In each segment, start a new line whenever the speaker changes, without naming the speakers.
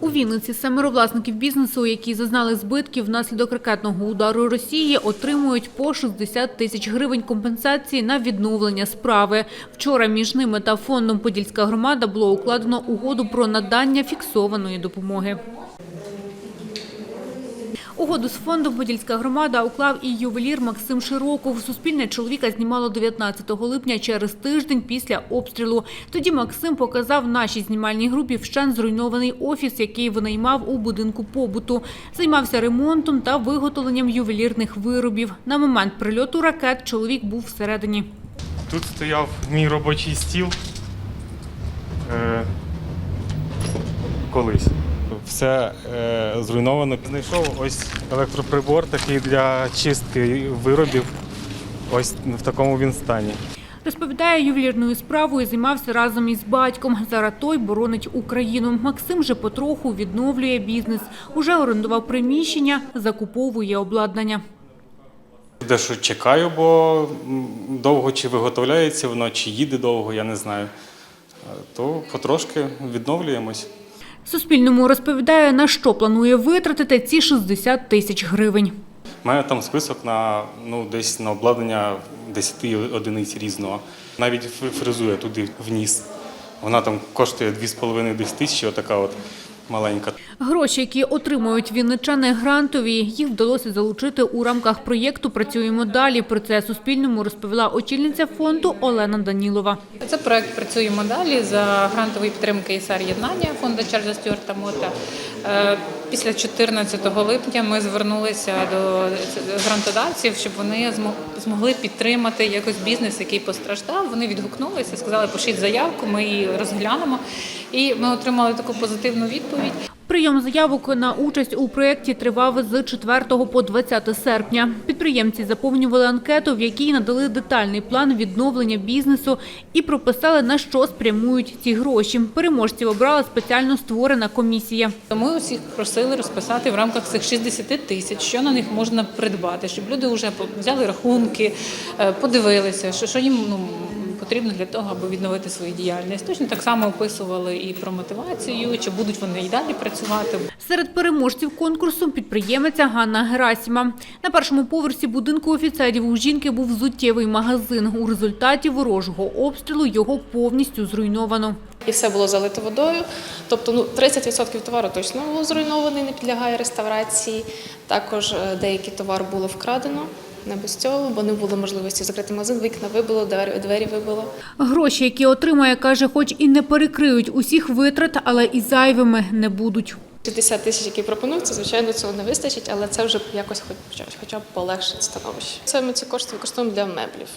У Вінниці семеро власників бізнесу, які зазнали збитків внаслідок ракетного удару Росії, отримують по 60 тисяч гривень компенсації на відновлення справи. Вчора між ними та фондом «Подільська громада» було укладено угоду про надання фіксованої допомоги. Угоду з фондом «Подільська громада» уклав і ювелір Максим Широков. Суспільне чоловіка знімало 19 липня через тиждень після обстрілу. Тоді Максим показав нашій знімальній групі вщен зруйнований офіс, який винаймав у будинку побуту. Займався ремонтом та виготовленням ювелірних виробів. На момент прильоту ракет чоловік був всередині.
Тут стояв мій робочий стіл. Е, колись. Все е, зруйновано. Знайшов ось електроприбор такий для чистки виробів. Ось в такому він стані.
Розповідає, ювелірною справою займався разом із батьком. Зараз той боронить Україну. Максим же потроху відновлює бізнес. Уже орендував приміщення, закуповує обладнання.
Дещо чекаю, бо довго чи виготовляється воно, чи їде довго, я не знаю. Е, То потрошки відновлюємось.
Суспільному розповідає, на що планує витратити ці 60 тисяч гривень.
У мене там список на ну десь на обладнання 10 одиниць різного. Навіть фризує туди вніс. Вона там коштує 2,5 десь тисячі, отака от маленька.
Гроші, які отримують вінничани грантові, їх вдалося залучити у рамках проєкту «Працюємо далі». Про це Суспільному розповіла очільниця фонду Олена Данілова.
Це проект працюємо далі за грантової підтримки ІСАР єднання фонду Чарльза Стюарта Мота. Е, Після 14 липня ми звернулися до грантодавців, щоб вони змо- змогли підтримати якось бізнес, який постраждав. Вони відгукнулися, сказали, пишіть заявку, ми її розглянемо. І ми отримали таку позитивну відповідь.
Прийом заявок на участь у проєкті тривав з 4 по 20 серпня. Підприємці заповнювали анкету, в якій надали детальний план відновлення бізнесу і прописали, на що спрямують ці гроші. Переможців обрала спеціально створена комісія.
Ми усіх просили розписати в рамках цих 60 тисяч, що на них можна придбати, щоб люди вже взяли рахунки, е, подивилися, що, їм ну, потрібно для того, аби відновити свою діяльність. Точно так само описували і про мотивацію, чи будуть вони і далі працювати.
Серед переможців конкурсу підприємиця Ганна Герасіма. На першому поверсі будинку офіцерів у жінки був взуттєвий магазин. У результаті ворожого обстрілу його повністю зруйновано.
І все було залито водою. Тобто ну, 30% товару точно було зруйнований, не підлягає реставрації. Також е, деякий товар було вкрадено. Не без цього, бо не було можливості закрити магазин, вікна вибило, двері, двері вибило.
Гроші, які отримає, каже, хоч і не перекриють усіх витрат, але і зайвими не будуть.
60 тисяч, які пропонуються, звичайно, цього не вистачить, але це вже якось хоч, хоча б полегшить становище. Це ми ці кошти використовуємо для меблів.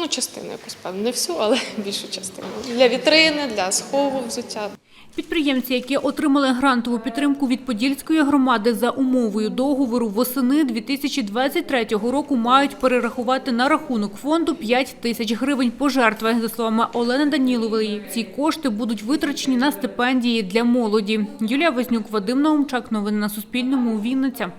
Ну, частину якусь певно, не всю, але більшу частину. Для вітрини, для схову взуття.
Підприємці, які отримали грантову підтримку від Подільської громади за умовою договору восени 2023 року, мають перерахувати на рахунок фонду 5 тисяч гривень пожертви. За словами Олени Данілової, ці кошти будуть витрачені на стипендії для молоді. Юлія Вознюк, Вадим Наумчак. Новини на Суспільному. Вінниця.